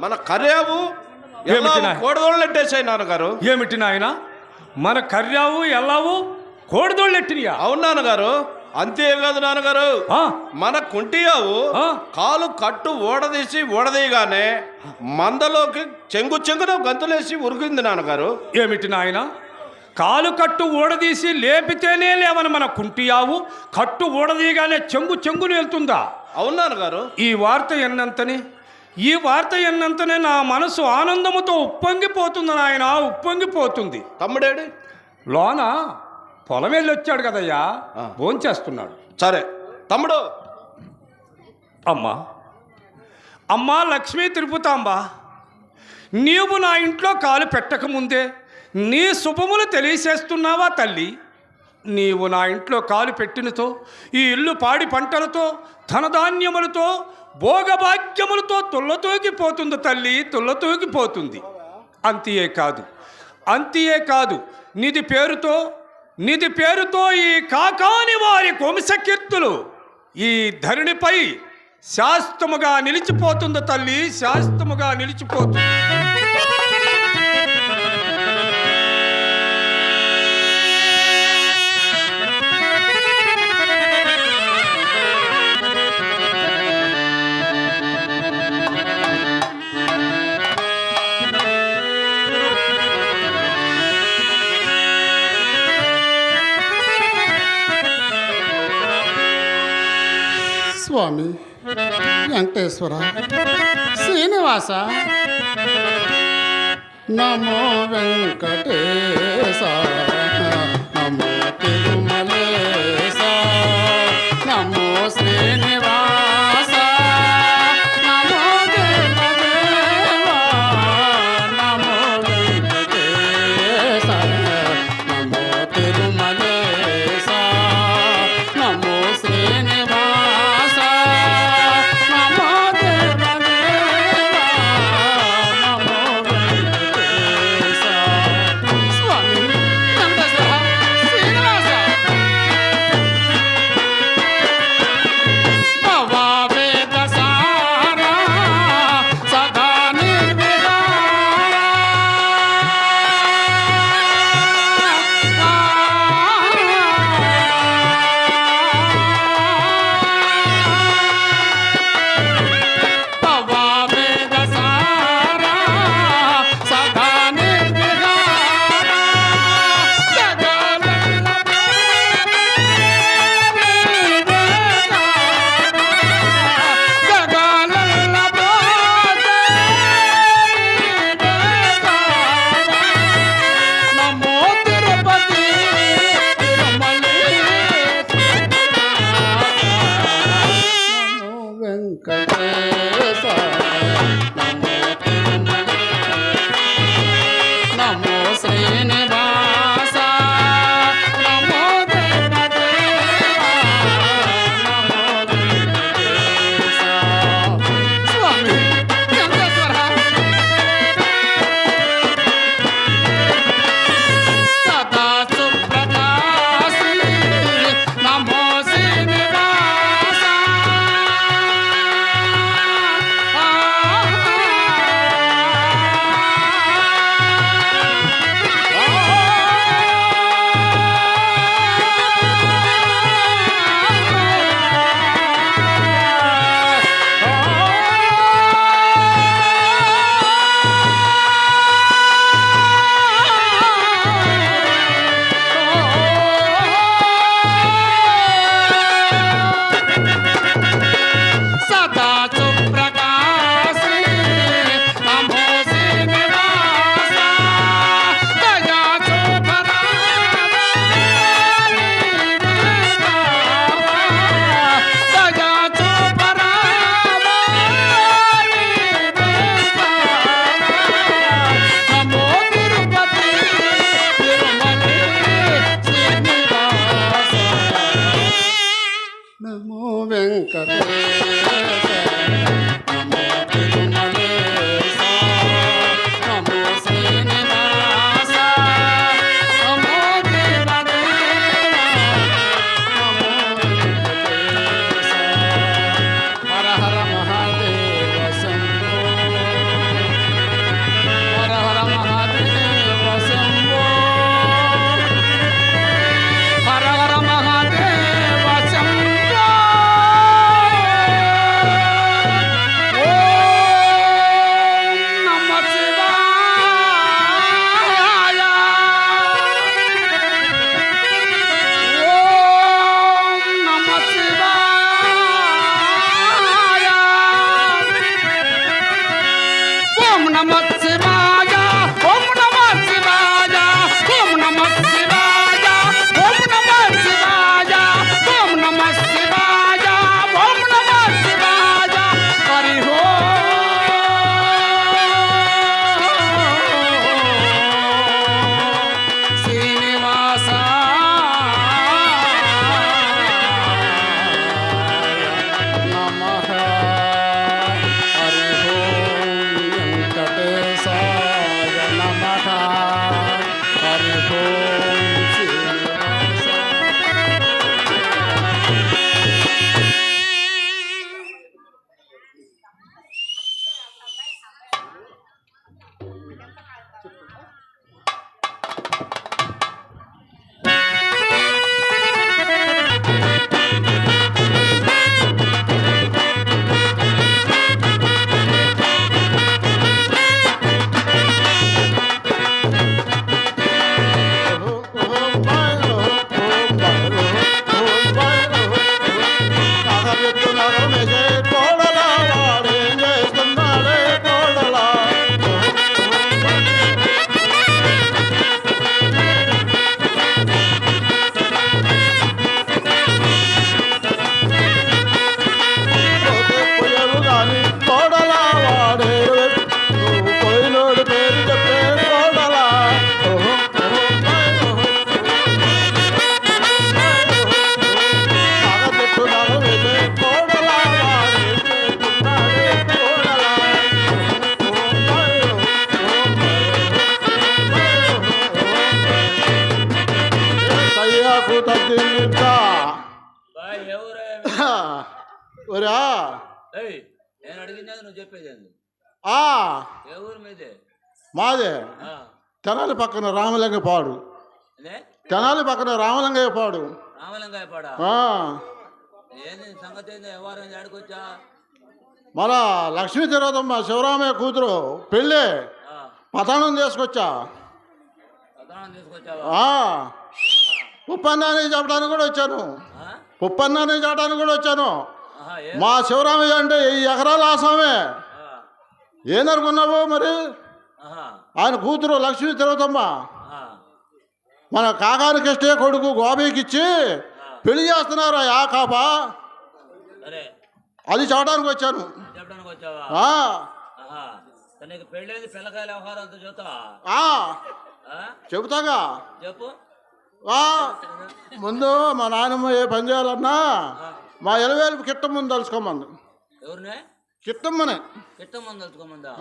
మన కర్యావు ఏమిటి నాయన? కోడదోళ్ళు ఎట్టేసాయి నాన్నగారు. ఏమిటి నాయన? మన కర్యావు ఎల్లావు కోడిదోళ్ళెట్టినయా అవును నాన్నగారు. అంతేకాదు నాన్నగారు. ఆ, మన కుంటియావు. కాలు కట్టు ఓడదీసి ఓడదీయగానే మందలోకి చెంగు చెంగున గంతులేసి ఉరికింది నాన్నగారు. ఏమిటి నాయన? కాలు కట్టు ఊడదీసి లేపితేనే లేవని మన కుంటియావు. కట్టు ఊడదీయగానే చెంగు చెంగుని వెళ్తుందా? అవును నాన్నగారు ఈ వార్త ఎన్నంతనే? ఈ వార్త ఎన్నంతనే నా మనసు ఆనందముతో ఉప్పొంగిపోతుంది నాయన ఉప్పొంగిపోతుంది. తమ్ముడేడి? లోన పొలం వెళ్ళి వచ్చాడు కదయ్యా. భోంచేస్తున్నాడు. సరే తమ్ముడు. అమ్మా అమ్మా లక్ష్మీ తిరుపతాంబా నీవు నా ఇంట్లో కాలు పెట్టకముందే నీ శుభములు తెలియచేస్తున్నావా తల్లి? నీవు నా ఇంట్లో కాలు పెట్టినతో ఈ ఇల్లు పాడి పంటలతో ధనధాన్యములతో భోగభాగ్యములతో తుల్లతూగిపోతుంది తల్లి తుల్లతూగిపోతుంది. అంతియే కాదు అంతియే కాదు నిధి పేరుతో నిధి పేరుతో ఈ కాకాని వారి వంశకీర్తులు ఈ ధరణిపై శాస్త్రముగా నిలిచిపోతుంది తల్లి శాస్త్రముగా నిలిచిపోతుంది. వెంకటేశ్వర. శ్రీనివాస. నమో వెంకటేశ. నమో తిరుమలేశ. నమో శ్రీనివాస. నేను అడిగింది నువ్వు చెప్పేది ఏంది? ఆ. ఏ ఊరు మీదే? మాదే. ఆ, తెనాలి పక్కన రామలింగ పాడు తెనాలి పక్కన రామలింగయ్య పాడు రామలింగాయ పాడా ఆ, ఏంది సంగతి ఏంది? వ్యవహారం ఆడుకొచ్చా మన లక్ష్మీ తిరోదమ్మ శివరామయ్య కూతురు పెళ్ళి పతాణం తీసుకొచ్చా? ఉప్పన్నాన్ని చెప్పడానికి కూడా వచ్చాను. ఆ? ఉప్పన్నాన్ని చెప్పడానికి కూడా వచ్చాను. మా శివరామయ్య అంటే ఈ ఎకరాల ఆసామే. ఆ, ఏందనుకున్నావు మరి? ఆయన కూతురు లక్ష్మీ తిరుగుతమ్మ మన కాకానికి ఇష్టే కొడుకు గోబీకి ఇచ్చి పెళ్ళి చేస్తున్నారు ఆ కాపా అది చెప్పడానికి వచ్చాను? చెబుతాగా. చెప్పు. ముందు మా నాయనమ్మ ఏ పని చేయాలన్నా మా ఎలవేలు కిట్ట ముందు తలుచుకోమంది. ఎవరినే? కిట్టమ్మనే. కిట్ట మంది తలుచుకోమందా?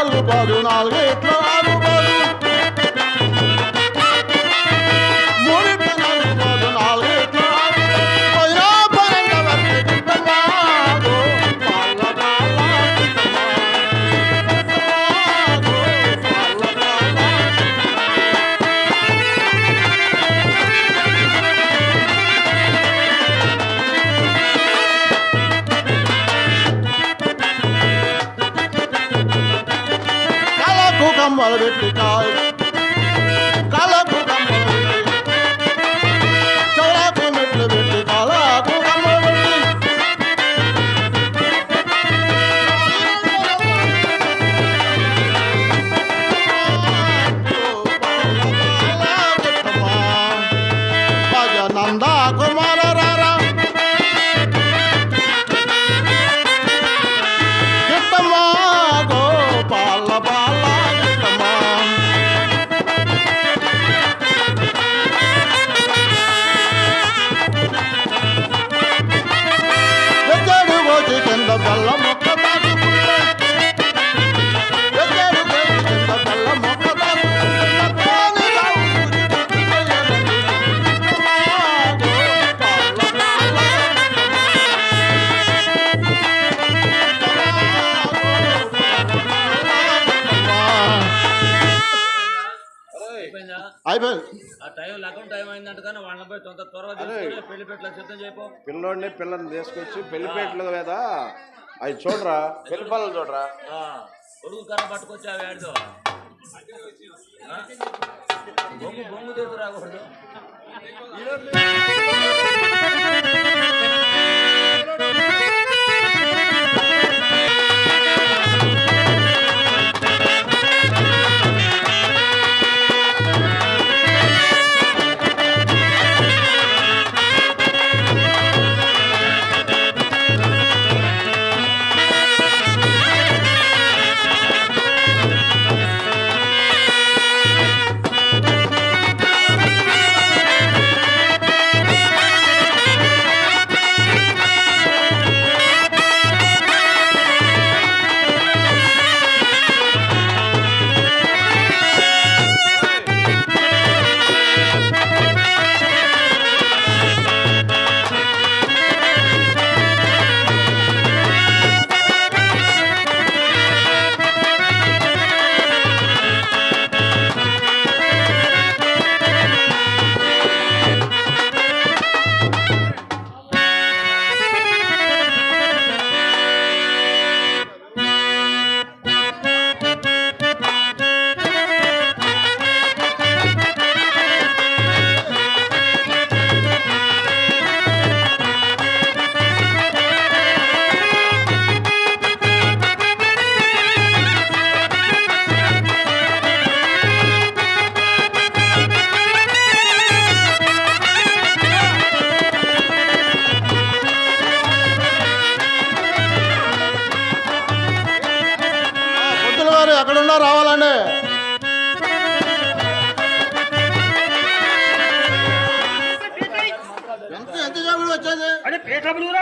ఆ, ఆ, సరే, తలుచుకో మూడిట్ల నాలుగు అయిపోయిందా ఆ టైం టైం అయిందంట కానీ వాళ్ళని పోయి తొందర త్వరగా తీసుకొని పెళ్ళి పెట్టలకు సిద్ధం చేయపో. పిల్లోడిని పిల్లని తీసుకొచ్చి పెళ్ళిపేటలు మీద అవి చూడరా పెళ్ళి పనులు చూడరా. ఆ, కొడుకు కర్ర పట్టుకొచ్చి బొంగు బొంగు రాకూడదు. ఆ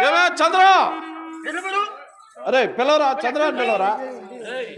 ఏమే చంద్ర! అరే పిలవరా చంద్ర పిలవరా? ఏయ్,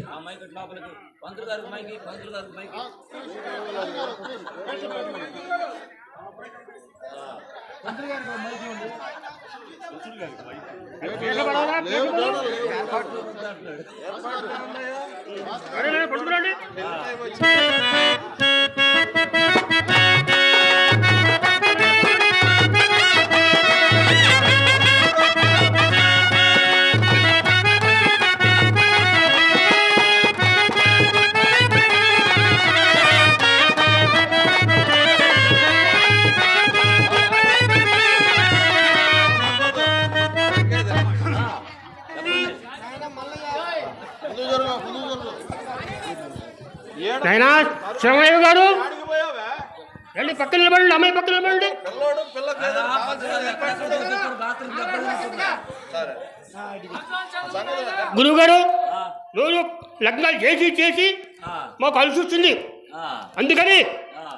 గారు రండి పక్కన నిలబడండి అమ్మాయి పక్కన నిలబడండి. గురువు గారు రోజు లగ్నాలు చేసి చేసి ఆ, మాకు కలిసి వచ్చింది. ఆ, అందుకని.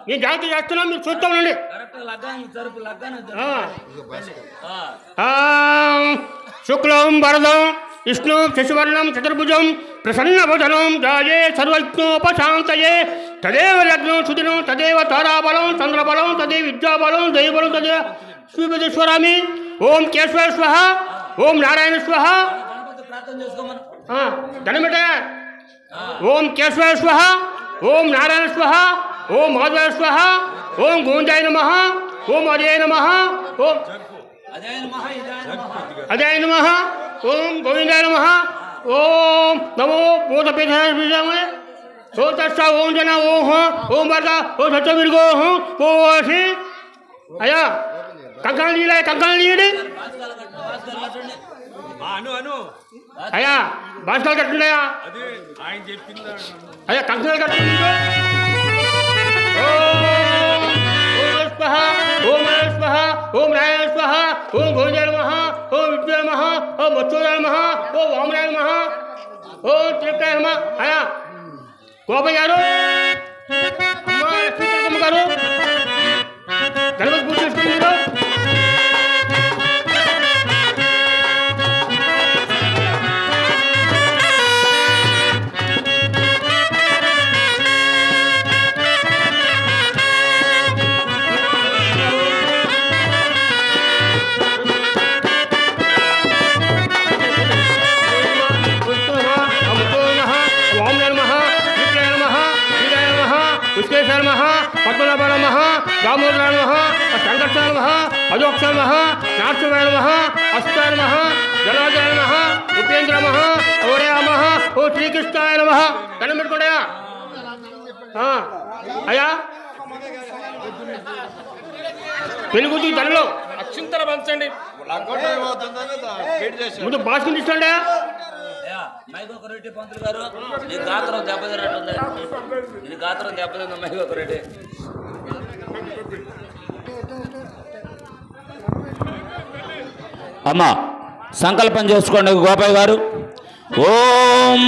నేను జాగ్రత్త చేస్తున్నా మీరు చూస్తా ఉండండి. శుక్లం వరదం విష్ణు శశివర్ణం చతుర్భుజం ప్రసన్నభుజనం జాయే సర్వజ్ఞోపశాంతయే తదేవ లగ్నం సుదినం తదేవ తారాబలం చంద్రబలం తదే విద్యాబలం దైవబలం తదే శ్రీపదేశ్వరామి ఓం కేశవ స్వహ ఓం నారాయణ స్వహ గణపతి ప్రార్థన చేసుకోమను ధనమిటయ ఓం కేశవ స్వహ ఓం నారాయణ స్వహ ఓం మాధవ స్వహ ఓం గోవిందాయ నమ ఓం అజయ నమ ఓం అదే ఆయన మహా ఇదే ఆయన మహా అజయ నమ ఓం గోవిందాయ నమ ఓం నమో భూతపీఠాయ ఓం తస్స ఓం జన ఓం హ ఓం వరద ఓం సత్య విర్గో హం ఓసి అయ్యా కంకణం తీయలే కంకణం తీయండి భాస్కర్ కట్టు భాస్కర్ కట్టండి అను అను అయ్యా భాస్కర్ కట్టుండయా అదే ఆయన చెప్పింది అయ్యా కంకణాలు కట్టండి మీరు. ఓం ఓం స్వహ ఓం నమ స్వహ ఓం నారాయణ స్వహ ఓం గోవిందాయ నమః ఓం విద్యాయ నమః ఓం మత్స్యోదాయ నమః ఓం వామనాయ నమః ఓం త్రికాయ నమః అయ్యా గోపయ్య గారు అమ్మ లక్ష్మీకరమ్మ గారు గణపతి పూజ దామోదర నమ సంకర్ష నమ అజోక్ష నమ నార్చువాయ నమ అస్తాయ నమ జనాజయ నమ ఉపేంద్ర నమ ఓరే నమ ఓ శ్రీకృష్ణాయ నమ. దండం పెట్టుకోండియా అయ్యా. పెనుగుద్ది దండలో. అక్షింతలు పంచండి. ముందు బాస్కుని తీసుకోండి. అయ్యా మైక్ ఒక రెడ్డి పంతులు గారు నీ గాత్రం దెబ్బతిన్నట్టుంది. నీ గాత్రం దెబ్బతింది మైక్ ఒక రెడ్డి. అమ్మా సంకల్పం చేసుకోండి గోపాల్ గారు. ఓం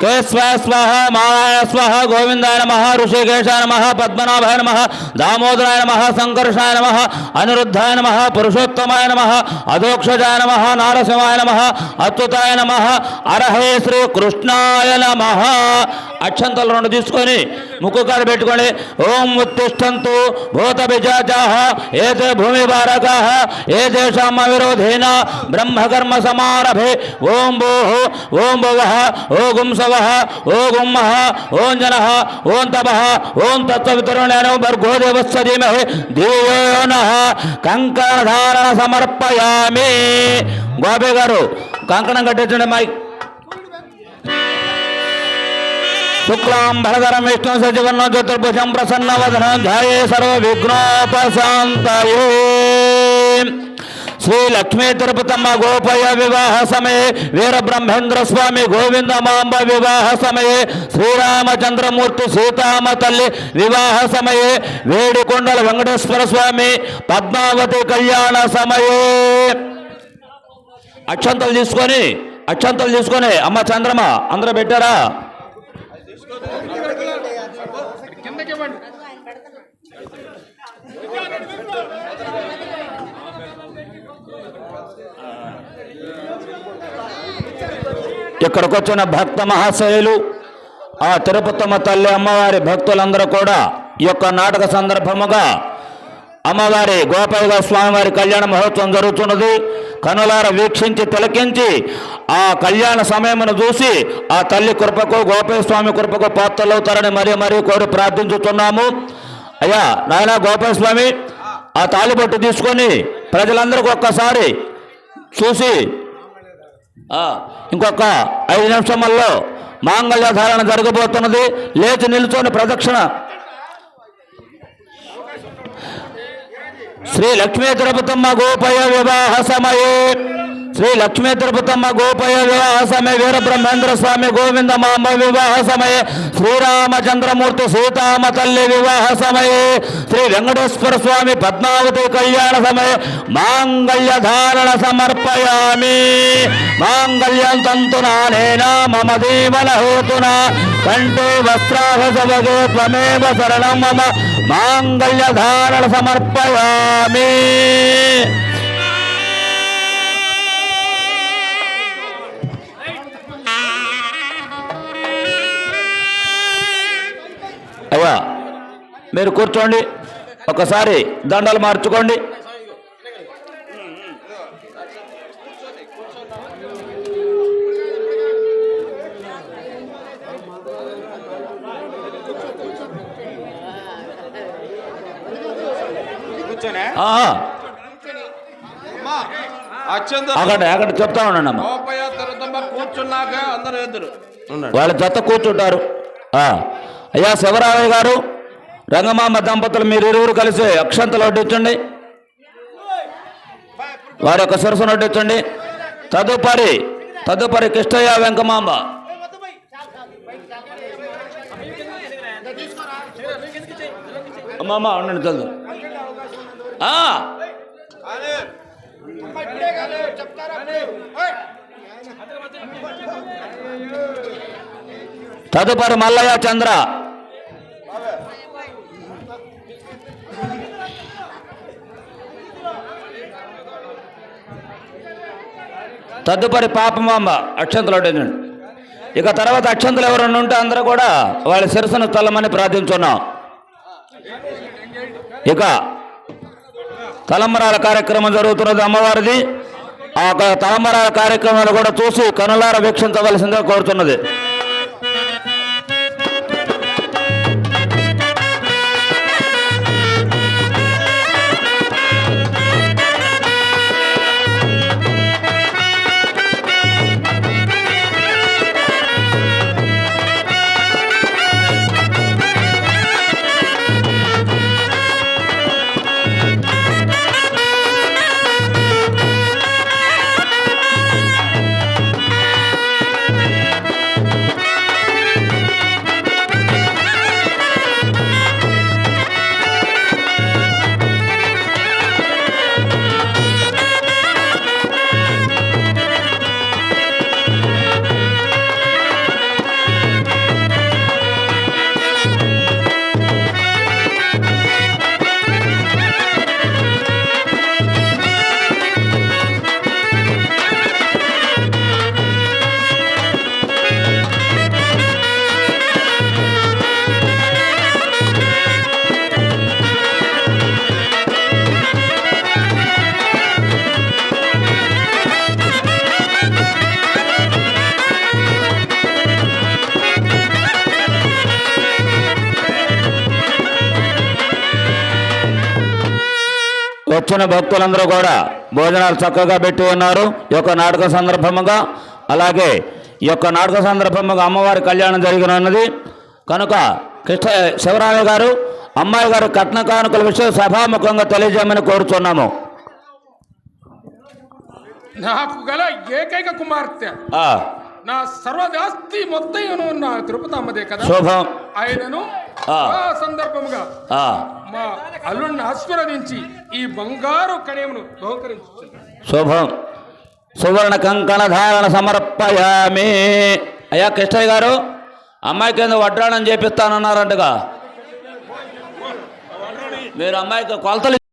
కేశవ స్వహ మాయ స్వహ గోవిందాయ నమ ఋషికేశాయ నమ పద్మనాభాయ నమ దామోదరాయ నమ సంకర్షాయ నమ అనిరుద్ధాయ నమ పురుషోత్తమాయ నమ అధోక్షజాయ నమ నారసింహాయ నమ అచ్యుతాయ నమ అర్హే శ్రీ కృష్ణాయ నమ. అక్షంతలు రెండు తీసుకొని ముక్కు కాడ పెట్టుకొని ఓం ఉత్తిష్టంతు భూత బిజాజాహ ఏతే భూమి బారకాహ ఏ దేశం విరోధేన బ్రహ్మకర్మ సమారభే ఓం భూః ఓం భువః ఓ గుం సవః ఓ గుమ్మః ఓం జనః ఓం తపః ఓం తత్వవితరుణేన భర్గో దేవస్య ధీమహి ధియో నః కంకణధారణ సమర్పయామి గోపి గారు కంకణం కట్టించండి మైక్ శుక్లాం భరధరం విష్ణు సచివర్ణం చతుర్భుజం ప్రసన్న వదనం ధ్యాయే సర్వ విఘ్నోపశాంతయే. శ్రీ లక్ష్మీ తిరుపతమ్మ గోపయ వివాహ సమయే వీరబ్రహ్మేంద్ర స్వామి గోవిందమాంబ వివాహ సమయే శ్రీరామచంద్రమూర్తి సీతామ తల్లి వివాహ సమయే వేడికొండల వెంకటేశ్వర స్వామి పద్మావతి కళ్యాణ సమయే. అక్షంతలు తీసుకొని అక్షంతలు తీసుకొని అమ్మ చంద్రమ అందరూ పెట్టారా? ఇక్కడికి వచ్చిన భక్త మహాశయులు ఆ తిరుపతమ్మ తల్లి అమ్మవారి భక్తులందరూ కూడా ఈ యొక్క నాటక సందర్భముగా అమ్మవారి గోపాలయ స్వామివారి కళ్యాణ మహోత్సవం జరుగుతున్నది. కనులార వీక్షించి తిలకించి ఆ కళ్యాణ సమయమును చూసి ఆ తల్లి కృపకు గోపాల స్వామి కృపకు పాత్రలవుతారని మరీ మరీ కోరి ప్రార్థించుతున్నాము. అయ్యా నాయన గోపాల స్వామి ఆ తాళిబొట్టు తీసుకొని ప్రజలందరికీ ఒక్కసారి చూసి ఇంకొక ఐదు నిమిషముల్లో మాంగళ్య ధారణ జరగబోతున్నది. లేచి నిల్చొని ప్రదక్షిణ. శ్రీ లక్ష్మీ తిరుపతమ్మ గోపయ వివాహ సమయే. శ్రీ లక్ష్మీ తిరుపతమ్మ గోపయ వివాహ సమయ వీర బ్రహ్మేంద్ర స్వామి గోవింద మామ వివాహ సమయ శ్రీరామచంద్రమూర్తి సీతామ తల్లి వివాహ సమయ శ్రీ వెంకటేశ్వర స్వామి పద్మావతి కళ్యాణ సమయ మాంగళ్య ధారణ సమర్పయామి. మాంగళ్యం తంతునా నేనా మమ దీవన హేతునా కంటే వస్త్రాభసవగే త్వమేవ శరణం మమ మాంగళ్య ధారణ సమర్పయామి. అయ్యా మీరు కూర్చోండి. ఒకసారి దండలు మార్చుకోండి. అక్కడ అక్కడ చెప్తా అమ్మ. తిరుపతమ్మ కూర్చున్నాక అందరూ వాళ్ళ జత కూర్చుంటారు. ఆ, అయ్యా శివరామయ్య గారు రంగమామ దంపతులు మీరు ఇరువురు కలిసి అక్షంతలు వడ్డించండి వారి యొక్క సరస్సును వడ్డించండి తదుపరి తదుపరి కృష్ణయ్య వెంకమాంబ అమ్మమ్మ ఉండండి చదువు తదుపరి మల్లయ్య చంద్ర. తదుపరి పాపమాంబ అక్షంతలు వడ్డించండి ఇక తర్వాత అక్షంతలు ఎవరన్నా ఉంటే అందరూ కూడా వాళ్ళ శిరస్సును తలమని ప్రార్థించున్నాం. ఇక తలంబరాల కార్యక్రమం జరుగుతున్నది అమ్మవారిది. ఆ యొక్క తలంబరాల కార్యక్రమాలు కూడా చూసి కనులార వీక్షించవలసిందిగా కోరుతున్నది. వచ్చిన భక్తులందరూ కూడా భోజనాలు చక్కగా పెట్టి ఉన్నారు. ఈ యొక్క నాటక సందర్భముగా అలాగే ఈ యొక్క నాటక సందర్భముగా అమ్మవారి కళ్యాణం జరిగినది కనుక కృష్ణ శివరామయ్య గారు అమ్మాయి గారు కట్న కానుకల విషయం సభాముఖంగా తెలియజేయమని కోరుతున్నాము నాకు గల ఏకైక కుమార్తె. నా సర్వదాస్తి మొత్తం నా తిరుపతి అమ్మదే కదా? శుభం. ఆయనను ఆ. సందర్భముగా మా అల్లుడిని ఆశీర్వదించి ఈ బంగారు కణయమును బహుకరించు శుభం. సువర్ణ కంకణ ధారణ సమర్పయామి. అయ్యా కృష్ణయ్య గారు అమ్మాయికి ఏదో వడ్రాణం చేపిస్తానన్నారంటగా. మీరు అమ్మాయికి కొలతలు